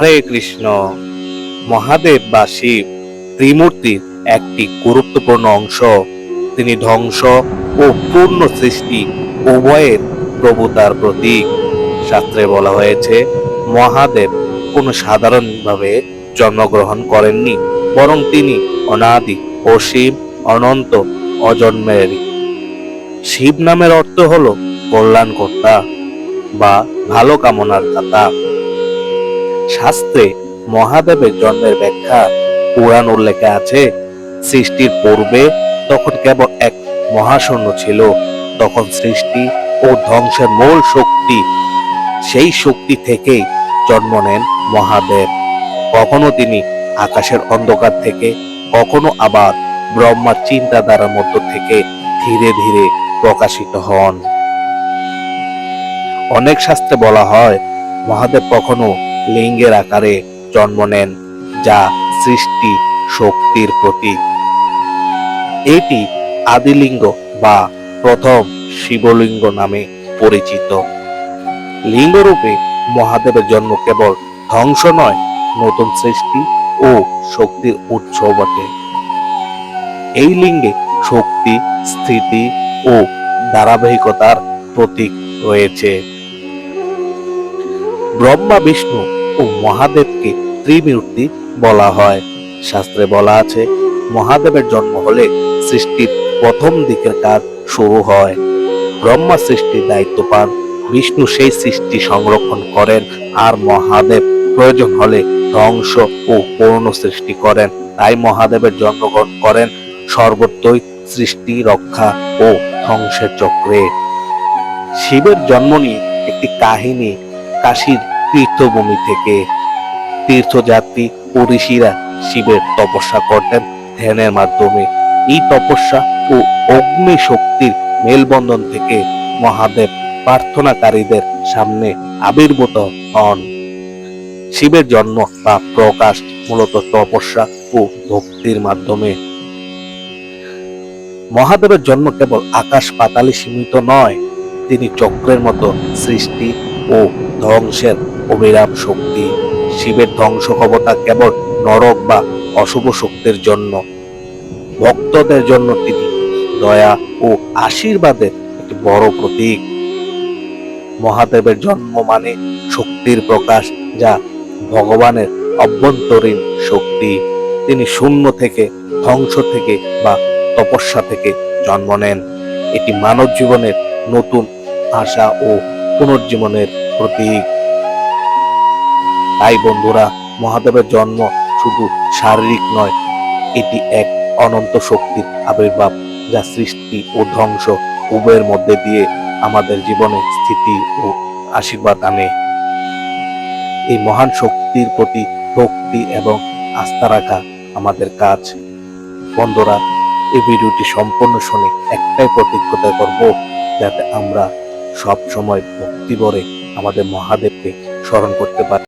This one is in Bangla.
হরে কৃষ্ণ। মহাদেব বা শিব ত্রিমূর্তির একটি গুরুত্বপূর্ণ অংশ। তিনি ধ্বংস ও পূর্ণ সৃষ্টি উভয়ের প্রভুতার প্রতীক। শাস্ত্রে বলা হয়েছে, মহাদেব কোনো সাধারণভাবে জন্মগ্রহণ করেননি, বরং তিনি অনাদি অসীম অনন্ত অজন্মের। শিব নামের অর্থ হলো কল্যাণকর্তা। বা ভালো কামনার দাতা। শাস্ত্রে মহাদেবের জন্মের ব্যাখ্যা পুরাণ উল্লেখে আছে, সৃষ্টির পূর্বে তখন কেবল এক মহাশূন্য ছিল, তখন সৃষ্টি ও ধ্বংসের মূল শক্তি, সেই শক্তি থেকেই জন্ম নেন মহাদেব। কখনো তিনি আকাশের অন্ধকার থেকে, কখনো আবার ব্রহ্মার চিন্তাধারার মধ্য থেকে ধীরে ধীরে প্রকাশিত হন। অনেক শাস্ত্রে বলা হয়, মহাদেব কখনো লিঙ্গের আকারে জন্ম নেন যা সৃষ্টি শক্তির প্রতীক। এটি আদিলিঙ্গ বা প্রথম শিবলিঙ্গ নামে পরিচিত। লিঙ্গরূপে মহাদেবের জন্ম কেবল ধ্বংস নয়, নতুন সৃষ্টি ও শক্তির উৎস বটে। এই লিঙ্গে শক্তি, স্থিতি ও ধারাবাহিকতার প্রতীক রয়েছে। ব্রহ্মা, বিষ্ণু ও মহাদেবকে ত্রিমূর্তি বলা হয়। শাস্ত্রে বলা আছে, মহাদেবের জন্ম হলে সৃষ্টির প্রথম দিকের কাজ শুরু হয়। ব্রহ্মা সৃষ্টির দায়িত্ব পান, বিষ্ণু সেই সৃষ্টি সংরক্ষণ করেন আর মহাদেব প্রয়োজন হলে ধ্বংস ও পূর্ণ সৃষ্টি করেন। তাই মহাদেবের জন্মগ্রহণ করেন সর্বত্রই সৃষ্টি, রক্ষা ও ধ্বংসের চক্রে। শিবের জন্ম নিয়ে একটি কাহিনী কাশীর তীর্থভূমি থেকে। তীর্থযাত্রী ও ঋষিরা শিবের তপস্যা করতেন ধ্যানের মাধ্যমে। এই তপস্যা ও অগ্নি শক্তির মেলবন্ধন থেকে মহাদেব প্রার্থনাকারীদের সামনে আবির্ভূত হন। শিবের জন্ম বা প্রকাশ মূলত তপস্যা ও ভক্তির মাধ্যমে। মহাদেবের জন্ম কেবল আকাশ পাতালে সীমিত নয়, তিনি চক্রের মতো সৃষ্টি ও ধ্বংসের অবিরাম শক্তি। শিবের ধ্বংস ক্ষমতা কেবল নরক বা অশুভ শক্তির জন্য। ভক্তদের জন্য তিনি দয়া ও আশীর্বাদের একটি বড় প্রতীক। মহাদেবের জন্ম মানে শক্তির প্রকাশ, যা ভগবানের অভ্যন্তরীণ শক্তি। তিনি শূন্য থেকে ধ্বংস থেকে বা তপস্যা থেকে জন্ম নেন। এটি মানব জীবনের নতুন আশা ও পুনর্জীবনের প্রতীক। তাই বন্ধুরা, মহাদেবের জন্ম শুধু শারীরিক নয়, এটি এক অনন্ত শক্তির আবির্ভাব যা সৃষ্টি ও ধ্বংস উভয়ের মধ্যে দিয়ে আমাদের জীবনে স্থিতি ও আশীর্বাদ আনে। এই মহান শক্তির প্রতি ভক্তি এবং আস্থা রাখা আমাদের কাজ। বন্ধুরা, এই ভিডিওটি সম্পূর্ণ শুনে একটাই প্রতিজ্ঞতা করব, যাতে আমরা সব সময় ভক্তি ভরে আমাদের মহাদেবকে স্মরণ করতে পারি।